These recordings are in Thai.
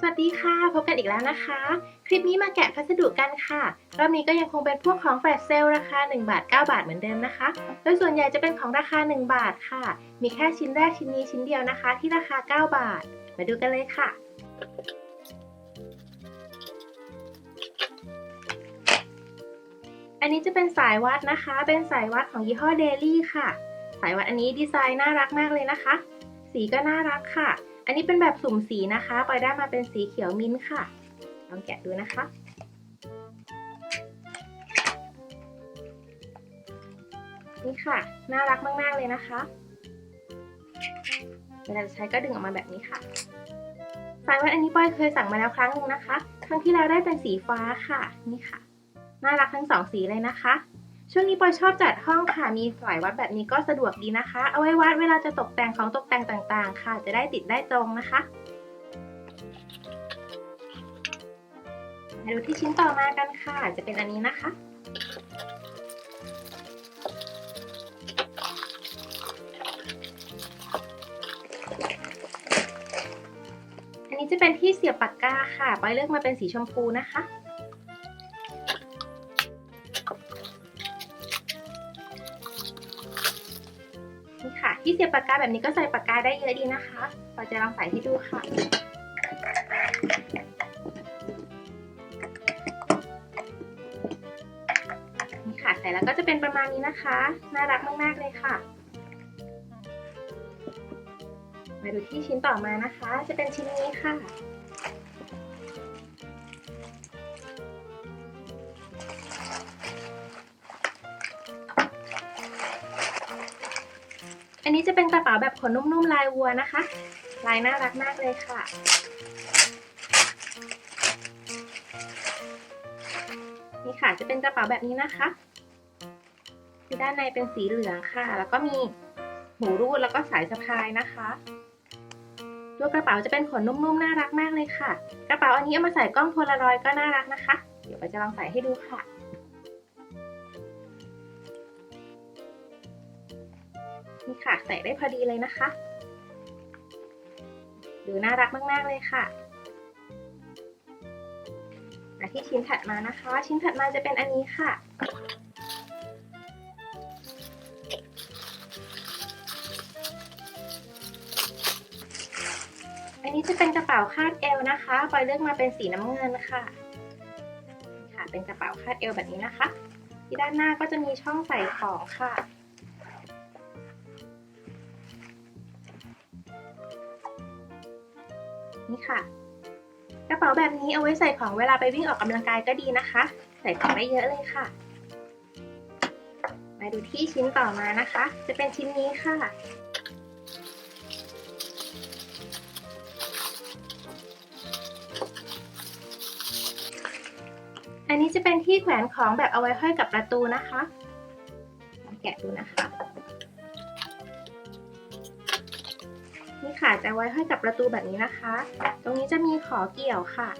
สวัสดีค่ะ พบกันอีกแล้วนะคะ คลิปนี้มาแกะพัสดุกันค่ะ รอบนี้ก็ยังคงเป็นพวกของแฟลชเซลราคา 1 บาท 9 บาทเหมือนเดิมนะคะ โดยส่วนใหญ่จะเป็นของราคา 1 บาทค่ะ มีแค่ชิ้นแรกชิ้นนี้ชิ้นเดียวนะคะ ที่ราคา 9 บาท มาดูกันเลยค่ะ อันนี้จะเป็นสายวัดนะคะ เป็นสายวัดของยี่ห้อเดลี่ค่ะ สายวัดอันนี้ดีไซน์น่ารักมากเลยนะคะ สีก็น่ารักค่ะ อันนี้เป็นแบบสุ่มสีนะคะปอยได้มาเป็นสีเขียวมิ้นท์ค่ะ ลองแกะดูนะคะ นี่ค่ะ น่ารักมาก ๆ เลยนะคะ เวลาจะใช้ก็ดึงออกมาแบบนี้ค่ะสายวัดอันนี้ปอยเคยสั่งมาแล้วครั้งหนึ่งนะคะ ครั้งที่แล้วได้เป็นสีฟ้าค่ะ นี่ค่ะ น่ารักทั้งสองสีเลยนะคะ ช่วงนี้ปอยชอบจัดห้องค่ะ มีสายวัดแบบนี้ก็สะดวกดีนะคะ เอาไว้วัดเวลาจะตกแต่งของตกแต่งต่างๆ ค่ะ จะได้ติดได้ตรงนะคะมาดูที่ชิ้นต่อมากันค่ะ จะเป็นอันนี้นะคะ อันนี้จะเป็นที่เสียบปากกาค่ะปอยเลือกมาเป็นสีชมพูนะคะ ที่เสียบปากกาแบบนี้ก็ใส่ปากกาได้เยอะดีนะคะเราจะลองใส่ให้ดูค่ะนี่ค่ะใส่แล้วก็จะเป็นประมาณนี้นะคะ น่ารักมากๆเลยค่ะ มาดูที่ชิ้นต่อมานะคะ จะเป็นชิ้นนี้ค่ะ อันนี้จะเป็นกระเป๋าแบบขนนุ่มๆลายวัวนะคะ ลายน่ารักมากเลยค่ะ นี่ค่ะจะเป็นกระเป๋าแบบนี้นะคะที่ด้านในเป็นสีเหลืองค่ะ แล้วก็มีหูรูดแล้วก็สายสะพายนะคะตัวกระเป๋าจะเป็นขนนุ่มๆน่ารักมากเลยค่ะ กระเป๋าอันนี้เอามาใส่กล้องโพลารอยด์ก็น่ารักนะคะ เดี๋ยวไปจะลองใส่ให้ดูค่ะ นี่ค่ะ ใส่ได้พอดีเลยนะคะ ดูน่ารักมาก ๆ เลยค่ะมาที่ชิ้นถัดมานะคะ ชิ้นถัดมาจะเป็นอันนี้ค่ะ อันนี้จะเป็นกระเป๋าคาดเอวนะคะปอยเลือกมาเป็นสีน้ำเงินค่ะ ค่ะ เป็นกระเป๋าคาดเอวแบบนี้นะคะ ที่ด้านหน้าก็จะมีช่องใส่ของค่ะ นี่ค่ะ กระเป๋าแบบนี้เอาไว้ใส่ของเวลาไปวิ่งออกกำลังกายก็ดีนะคะ ใส่ของได้เยอะเลยค่ะ มาดูที่ชิ้นต่อมานะคะ จะเป็นชิ้นนี้ค่ะอันนี้จะเป็นที่แขวนของแบบเอาไว้ห้อยกับประตูนะคะ แกะดูนะคะ นี่ค่ะจะไว้ห้อยกับประตูแบบนี้นะคะ ตรงนี้จะมีขอเกี่ยวค่ะ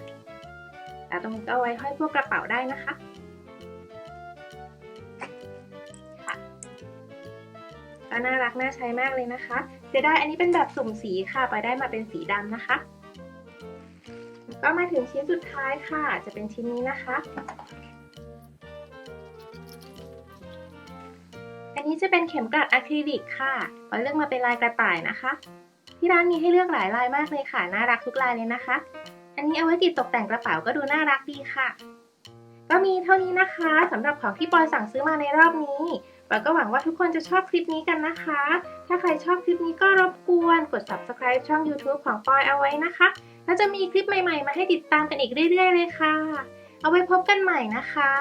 แต่ตรงนี้ก็ไว้ห้อยพวกกระเป๋าได้นะคะค่ะก็น่ารักน่าใช้มากเลยนะคะเสียดายอันนี้เป็นแบบสุ่มสีค่ะ ไปได้มาเป็นสีดำนะคะ ก็มาถึงชิ้นสุดท้ายค่ะ จะเป็นชิ้นนี้นะคะ อันนี้จะเป็นเข็มกลัดอะคริลิกค่ะปอยเลือกมาเป็นลายกระต่ายนะคะ ที่ร้านมีให้เลือกหลายลายมากเลยค่ะ น่ารักทุกลายเลยนะคะ อันนี้เอาไว้ติดตกแต่งกระเป๋าก็ดูน่ารักดีค่ะ ก็มีเท่านี้นะคะสำหรับของที่ปอยสั่งซื้อมาในรอบนี้ปอยก็หวังว่าทุกคนจะชอบคลิปนี้กันนะคะ ถ้าใครชอบคลิปนี้ก็รบกวนกด subscribe ช่อง YouTube ของปอยเอาไว้นะคะ แล้วจะมีคลิปใหม่ๆ มาให้ติดตามกันอีกเรื่อย ๆ เลยค่ะ เอาไว้พบกันใหม่นะคะ